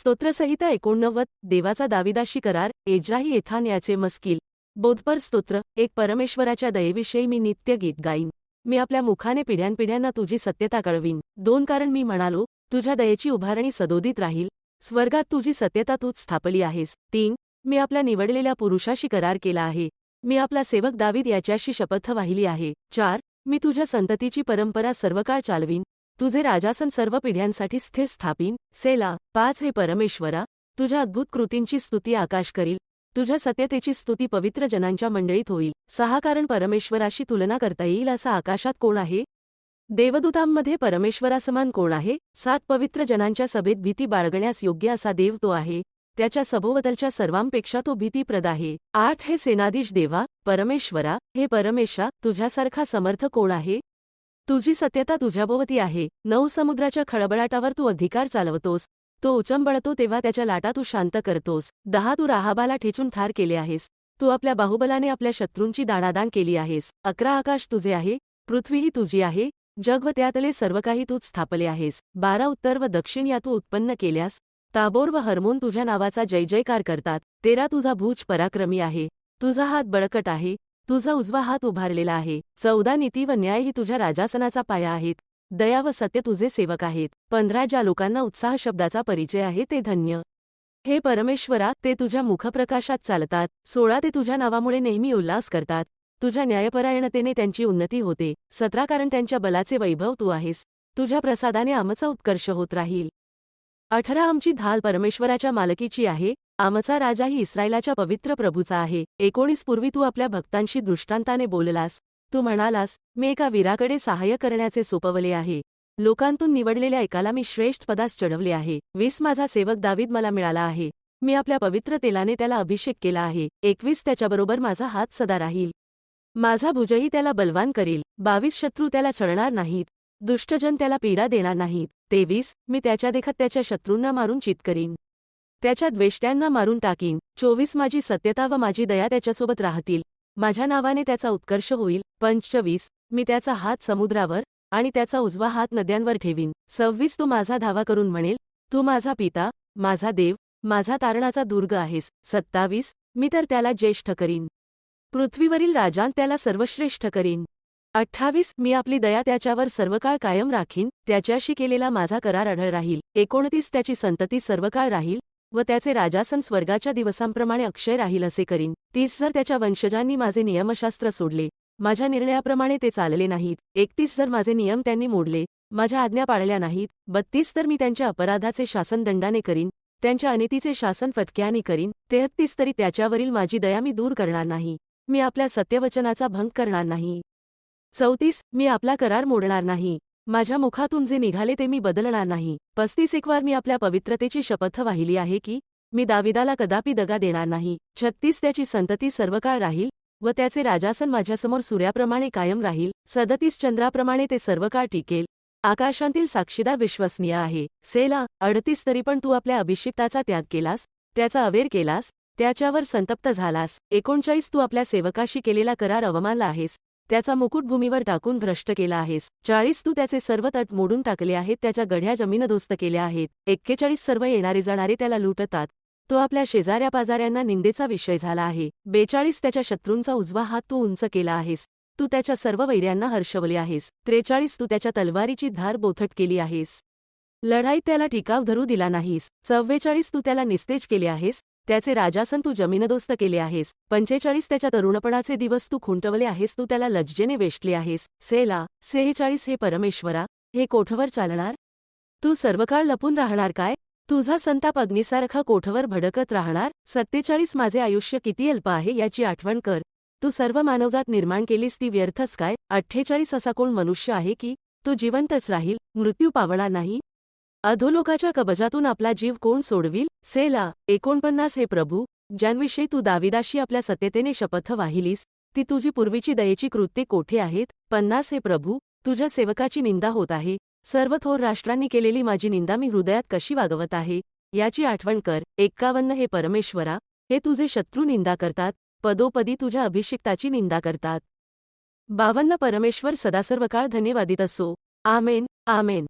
स्तोत्रसहिता एकोणनव्वद देवाचा दाविदाशी करार एज्राही येथान याचे मस्किल. बोधपर स्तोत्र एक परमेश्वराच्या दयेविषयी मी नित्य गीत गाईन. मी आपल्या मुखाने पिढ्यानपिढ्यांना तुझी सत्यता कळवीन. दोन कारण मी म्हणालो तुझ्या दयेची उभारणी सदोदित राहील. स्वर्गात तुझी सत्यता तूच स्थापली आहेस. तीन मी आपल्या निवडलेल्या पुरुषाशी करार केला आहे. मी आपला सेवक दावीद याच्याशी शपथ वाहिली आहे. चार मी तुझ्या संततीची परंपरा सर्वकाळ चालवीन. तुझे राजासन सर्व पिढ्यांसाठी स्थिर स्थापीन सेला पाच हे परमेश्वरा तुझ्या अद्भुत कृतींची स्तुती आकाश करील तुझ्या सत्यतेची स्तुती पवित्र जनांच्या मंडळीत होईल सहा कारण परमेश्वराशी तुलना करता येईल असा आकाशात कोण आहे? देवदूतांमध्ये परमेश्वरासमान कोण आहे? सात पवित्र जनांच्या सभेत भीती बाळगण्यास योग्य असा देव तो आहे त्याच्या सभोवतलच्या सर्वांपेक्षा तो भीतीप्रद आहे. आठ हे सेनाधीश देवा परमेश्वरा हे परमेशा तुझ्यासारखा समर्थ कोण आहे? तुझी सत्यता तुझ्याभोवती आहे. नऊ समुद्राच्या खळबळाटावर तू अधिकार चालवतोस. तो उचंबळतो तेव्हा त्याच्या लाटा तू शांत करतोस. दहा तू राहाबाला ठेचून ठार केले आहेस. तू आपल्या बाहुबलाने आपल्या शत्रूंची दाणादाण केली आहेस. अकरा आकाश तुझे आहे. पृथ्वीही तुझी आहे. जग व त्यातले सर्व काही तूच स्थापले आहेस. बारा उत्तर व दक्षिण या तू उत्पन्न केल्यास ताबोर व हर्मोन तुझ्या नावाचा जय जयकार करतात. तेरा तुझा भूज पराक्रमी आहे. तुझा हात बळकट आहे. तुझा उजवा हात उभारलेला आहे. चौदा नीती व न्याय ही तुझ्या राजासनाचा पाया आहेत. दया व सत्य तुझे सेवक आहेत. पंधरा ज्या लोकांना उत्साह शब्दाचा परिचय आहे ते धन्य. हे परमेश्वरा ते तुझ्या मुखप्रकाशात चालतात. सोळा ते तुझ्या नावामुळे नेहमी उल्हास करतात. तुझ्या न्यायपरायणतेने त्यांची उन्नती होते. सतरा कारण त्यांच्या बलाचे वैभव तू आहेस. तुझ्या प्रसादाने आमचा उत्कर्ष होत राहील. अठरा आमची धाल परमेश्वराच्या मालकीची आहे. आमचा राजाही इस्रायलाच्या पवित्र प्रभूचा आहे. एकोणीस पूर्वी तू आपल्या भक्तांशी दृष्टांताने बोललास. तू म्हणालास मी एका वीराकडे सहाय्य करण्याचे सोपवले आहे. लोकांतून निवडलेल्या एकाला मी श्रेष्ठ पदास चढवले आहे. वीस माझा सेवक दावीद मला मिळाला आहे. मी आपल्या पवित्र तेलाने त्याला अभिषेक केला आहे. एकवीस त्याच्याबरोबर माझा हात सदा राहील. माझा भुजही त्याला बलवान करील. बावीस शत्रू त्याला चढणार नाहीत. दुष्टजन त्याला पीडा देणार नाहीत. तेवीस मी त्याच्या देखत त्याच्या शत्रूंना मारून चित करीन. त्याच्या द्वेष्ट्यांना मारून टाकीन. चोवीस माझी सत्यता व माझी दया त्याच्यासोबत राहतील. माझ्या नावाने त्याचा उत्कर्ष होईल. पंचवीस मी त्याचा हात समुद्रावर आणि त्याचा उजवा हात नद्यांवर ठेवीन. सव्वीस तू माझा धावा करून म्हणेल तू माझा पिता माझा देव माझा तारणाचा दुर्ग आहेस. सत्तावीस मी तर त्याला ज्येष्ठ करीन. पृथ्वीवरील राजांत त्याला सर्वश्रेष्ठ करीन. अठ्ठावीस मी आपली दया त्याच्यावर सर्वकाळ कायम राखीन. त्याच्याशी केलेला माझा करार आढळ राहील. एकोणतीस त्याची संतती सर्वकाळ राहील. व त्याचे राजासन स्वर्गाच्या दिवसांप्रमाणे अक्षय राहील असे करीन. तीस जर त्याच्या वंशजांनी माझे नियमशास्त्र सोडले. माझ्या निर्णयाप्रमाणे ते चालले नाहीत. एकतीस जर माझे नियम त्यांनी मोडले. माझ्या आज्ञा पाळल्या नाहीत. बत्तीस तर मी त्यांच्या अपराधाचे शासन दंडाने करीन. त्यांच्या अनितीचे शासन फटक्याने करीन. तेहत्तीस तरी त्याच्यावरील माझी दया मी दूर करणार नाही. मी आपल्या सत्यवचनाचा भंग करणार नाही. चौतीस मी आपला करार मोडणार नाही. माझ्या मुखातून जे निघाले ते मी बदलणार नाही. पस्तीस एकवार मी आपल्या पवित्रतेची शपथ वाहिली आहे की मी दाविदाला कदापि दगा देणार नाही. छत्तीस त्याची संतती सर्वकाळ राहील व त्याचे राजासन माझ्यासमोर सूर्याप्रमाणे कायम राहील. सदतीस चंद्राप्रमाणे ते सर्वकाळ टिकेल. आकाशांतील साक्षीदार विश्वसनीय आहे. सेला अडतीस तरी पण तू आपल्या अभिषिक्ताचा त्याग केलास त्याचा अवेर केलास त्याच्यावर संतप्त झालास. एकोणचाळीस तू आपल्या सेवकाशी केलेला करार अवमानला आहेस. त्याचा मुकुट भूमीवर टाकून भ्रष्ट केला आहेस. चाळीस तू त्याचे सर्व तट मोडून टाकले आहेत त्याच्या गढ्या जमीनदोस्त केल्या आहेत. एक्केचाळीस सर्व येणारे जाणारे त्याला लुटतात. तो आपल्या शेजाऱ्या पाजाऱ्यांना निंदेचा विषय झाला आहे. बेचाळीस त्याच्या शत्रूंचा उजवा हात तू उंच केला आहेस. तू त्याच्या सर्व वैर्यांना हर्षवले आहेस. त्रेचाळीस तू त्याच्या तलवारीची धार बोथट केली आहेस. लढाईत त्याला टिकाव धरू दिला नाहीस. चव्वेचाळीस तू त्याला निस्तेज केले आहेस. त्याचे राजासन तू जमीनदोस्त केले आहेस. पंचेचाळीस त्याच्या तरुणपणाचे दिवस तू खुंटवले आहेस. तू त्याला लज्जेने वेष्टले आहेस. सेला सेहेचाळीस हे परमेश्वरा हे कोठवर चालणार? तू सर्वकाळ लपून राहणार काय? तुझा संताप अग्निसारखा कोठवर भडकत राहणार? सत्तेचाळीस माझे आयुष्य किती अल्प आहे याची आठवण कर. तू सर्व मानवजात निर्माण केलीस ती व्यर्थच काय? अठ्ठेचाळीस असा कोण मनुष्य आहे की? तो जिवंतच राहील मृत्यू पावणार नाही? अधोलोकाच्या कबजातून आपला जीव कोण सोडविल? सेला एकोणपन्नास हे प्रभू ज्यांविषयी तू दाविदाशी आपल्या सत्यतेने शपथ वाहिलीस ती तुझी पूर्वीची दयेची कृत्ये कोठे आहेत? पन्नास हे प्रभू तुझ्या सेवकाची निंदा होत आहे. सर्व थोर राष्ट्रांनी केलेली माझी निंदा मी हृदयात कशी वागवत आहे? याची आठवण कर. एक्कावन्न हे परमेश्वरा हे तुझे शत्रू निंदा करतात पदोपदी तुझ्या अभिषिक्ताची निंदा करतात. बावन्न परमेश्वर सदासर्वकाळ धन्यवादित असो. आमेन आमेन.